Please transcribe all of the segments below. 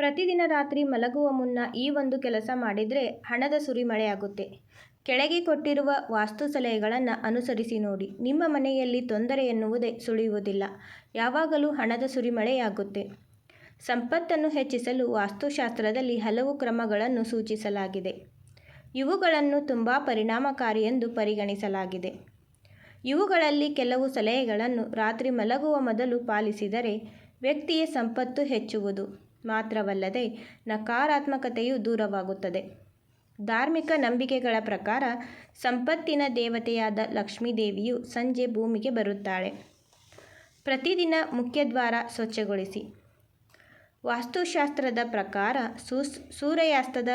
ಪ್ರತಿದಿನ ರಾತ್ರಿ ಮಲಗುವ ಮುನ್ನ ಈ ಒಂದು ಕೆಲಸ ಮಾಡಿದರೆ ಹಣದ ಸುರಿಮಳೆಯಾಗುತ್ತೆ. ಕೆಳಗೆ ಕೊಟ್ಟಿರುವ ವಾಸ್ತು ಸಲಹೆಗಳನ್ನು ಅನುಸರಿಸಿ ನೋಡಿ. ನಿಮ್ಮ ಮನೆಯಲ್ಲಿ ತೊಂದರೆ ಎನ್ನುವುದೇ ಸುಳಿಯುವುದಿಲ್ಲ. ಯಾವಾಗಲೂ ಹಣದ ಸುರಿಮಳೆಯಾಗುತ್ತೆ. ಸಂಪತ್ತನ್ನು ಹೆಚ್ಚಿಸಲು ವಾಸ್ತುಶಾಸ್ತ್ರದಲ್ಲಿ ಹಲವು ಕ್ರಮಗಳನ್ನು ಸೂಚಿಸಲಾಗಿದೆ. ಇವುಗಳನ್ನು ತುಂಬ ಪರಿಣಾಮಕಾರಿ ಎಂದು ಪರಿಗಣಿಸಲಾಗಿದೆ. ಇವುಗಳಲ್ಲಿ ಕೆಲವು ಸಲಹೆಗಳನ್ನು ರಾತ್ರಿ ಮಲಗುವ ಮೊದಲು ಪಾಲಿಸಿದರೆ ವ್ಯಕ್ತಿಯ ಸಂಪತ್ತು ಹೆಚ್ಚುವುದು. ಮಾತ್ರವಲ್ಲದೆ ನಕಾರಾತ್ಮಕತೆಯು ದೂರವಾಗುತ್ತದೆ. ಧಾರ್ಮಿಕ ನಂಬಿಕೆಗಳ ಪ್ರಕಾರ ಸಂಪತ್ತಿನ ದೇವತೆಯಾದ ಲಕ್ಷ್ಮೀದೇವಿಯು ಸಂಜೆ ಭೂಮಿಗೆ ಬರುತ್ತಾಳೆ. ಪ್ರತಿದಿನ ಮುಖ್ಯದ್ವಾರ ಸ್ವಚ್ಛಗೊಳಿಸಿ. ವಾಸ್ತುಶಾಸ್ತ್ರದ ಪ್ರಕಾರ ಸೂಸ್, ಸೂರ್ಯಾಸ್ತದ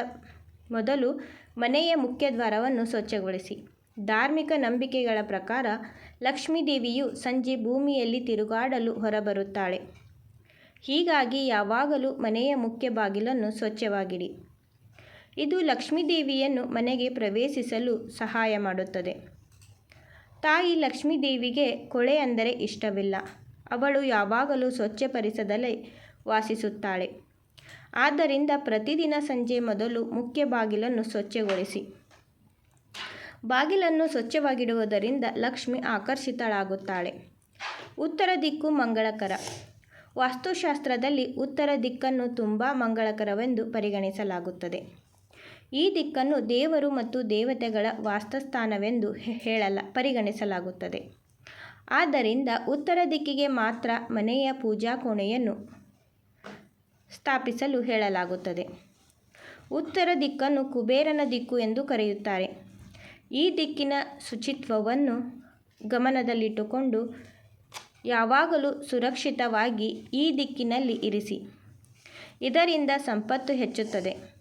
ಮೊದಲು ಮನೆಯ ಮುಖ್ಯದ್ವಾರವನ್ನು ಸ್ವಚ್ಛಗೊಳಿಸಿ. ಧಾರ್ಮಿಕ ನಂಬಿಕೆಗಳ ಪ್ರಕಾರ ಲಕ್ಷ್ಮೀದೇವಿಯು ಸಂಜೆ ಭೂಮಿಯಲ್ಲಿ ತಿರುಗಾಡಲು ಹೊರಬರುತ್ತಾಳೆ. ಹೀಗಾಗಿ ಯಾವಾಗಲೂ ಮನೆಯ ಮುಖ್ಯ ಬಾಗಿಲನ್ನು ಸ್ವಚ್ಛವಾಗಿಡಿ. ಇದು ಲಕ್ಷ್ಮೀದೇವಿಯನ್ನು ಮನೆಗೆ ಪ್ರವೇಶಿಸಲು ಸಹಾಯ ಮಾಡುತ್ತದೆ. ತಾಯಿ ಲಕ್ಷ್ಮೀದೇವಿಗೆ ಕೊಳೆ ಅಂದರೆ ಇಷ್ಟವಿಲ್ಲ. ಅವಳು ಯಾವಾಗಲೂ ಸ್ವಚ್ಛ ಪರಿಸರದಲ್ಲೇ ವಾಸಿಸುತ್ತಾಳೆ. ಆದ್ದರಿಂದ ಪ್ರತಿದಿನ ಸಂಜೆ ಮೊದಲು ಮುಖ್ಯ ಬಾಗಿಲನ್ನು ಸ್ವಚ್ಛಗೊಳಿಸಿ. ಬಾಗಿಲನ್ನು ಸ್ವಚ್ಛವಾಗಿಡುವುದರಿಂದ ಲಕ್ಷ್ಮಿ ಆಕರ್ಷಿತಳಾಗುತ್ತಾಳೆ. ಉತ್ತರ ದಿಕ್ಕು ಮಂಗಳಕರ. ವಾಸ್ತುಶಾಸ್ತ್ರದಲ್ಲಿ ಉತ್ತರ ದಿಕ್ಕನ್ನು ತುಂಬ ಮಂಗಳಕರವೆಂದು ಪರಿಗಣಿಸಲಾಗುತ್ತದೆ. ಈ ದಿಕ್ಕನ್ನು ದೇವರು ಮತ್ತು ದೇವತೆಗಳ ವಾಸಸ್ಥಾನವೆಂದು ಹೇಳಲ, ಪರಿಗಣಿಸಲಾಗುತ್ತದೆ. ಆದ್ದರಿಂದ ಉತ್ತರ ದಿಕ್ಕಿಗೆ ಮಾತ್ರ ಮನೆಯ ಪೂಜಾ ಕೋಣೆಯನ್ನು ಸ್ಥಾಪಿಸಲು ಹೇಳಲಾಗುತ್ತದೆ. ಉತ್ತರ ದಿಕ್ಕನ್ನು ಕುಬೇರನ ದಿಕ್ಕು ಎಂದು ಕರೆಯುತ್ತಾರೆ. ಈ ದಿಕ್ಕಿನ ಶುಚಿತ್ವವನ್ನು ಗಮನದಲ್ಲಿಟ್ಟುಕೊಂಡು ಯಾವಾಗಲೂ ಸುರಕ್ಷಿತವಾಗಿ ಈ ದಿಕ್ಕಿನಲ್ಲಿ ಇರಿಸಿ. ಇದರಿಂದ ಸಂಪತ್ತು ಹೆಚ್ಚುತ್ತದೆ.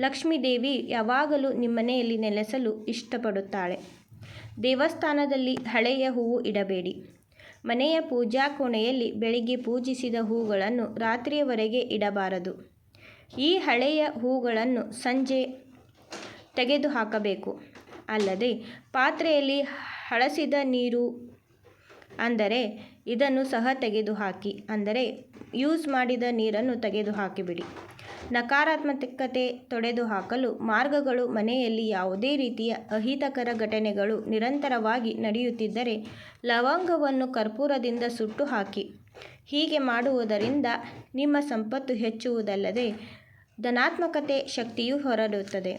ಲಕ್ಷ್ಮೀದೇವಿ ಯಾವಾಗಲೂ ನಿಮ್ಮನೆಯಲ್ಲಿ ನೆಲೆಸಲು ಇಷ್ಟಪಡುತ್ತಾಳೆ. ದೇವಸ್ಥಾನದಲ್ಲಿ ಹಳೆಯ ಹೂವು ಇಡಬೇಡಿ. ಮನೆಯ ಪೂಜಾ ಕೋಣೆಯಲ್ಲಿ ಬೆಳಿಗ್ಗೆ ಪೂಜಿಸಿದ ಹೂಗಳನ್ನು ರಾತ್ರಿಯವರೆಗೆ ಇಡಬಾರದು. ಈ ಹಳೆಯ ಹೂಗಳನ್ನು ಸಂಜೆ ತೆಗೆದುಹಾಕಬೇಕು. ಅಲ್ಲದೆ ಪಾತ್ರೆಯಲ್ಲಿ ಹಳಸಿದ ನೀರು ಅಂದರೆ ಇದನ್ನು ಸಹ ತೆಗೆದುಹಾಕಿ, ಅಂದರೆ ಯೂಸ್ ಮಾಡಿದ ನೀರನ್ನು ತೆಗೆದುಹಾಕಿಬಿಡಿ. ನಕಾರಾತ್ಮಕತೆ ತೊಡೆದುಹಾಕಲು ಮಾರ್ಗಗಳು ಮನೆಯಲ್ಲಿ ಯಾವುದೇ ರೀತಿಯ ಅಹಿತಕರ ಘಟನೆಗಳು ನಿರಂತರವಾಗಿ ನಡೆಯುತ್ತಿದ್ದರೆ ಲವಂಗವನ್ನು ಕರ್ಪೂರದಿಂದ ಸುಟ್ಟು ಹಾಕಿ ಹೀಗೆ ಮಾಡುವುದರಿಂದ ನಿಮ್ಮ ಸಂಪತ್ತು ಹೆಚ್ಚುವುದಲ್ಲದೆ ಧನಾತ್ಮಕತೆ ಶಕ್ತಿಯು ಹೊರಡುತ್ತದೆ.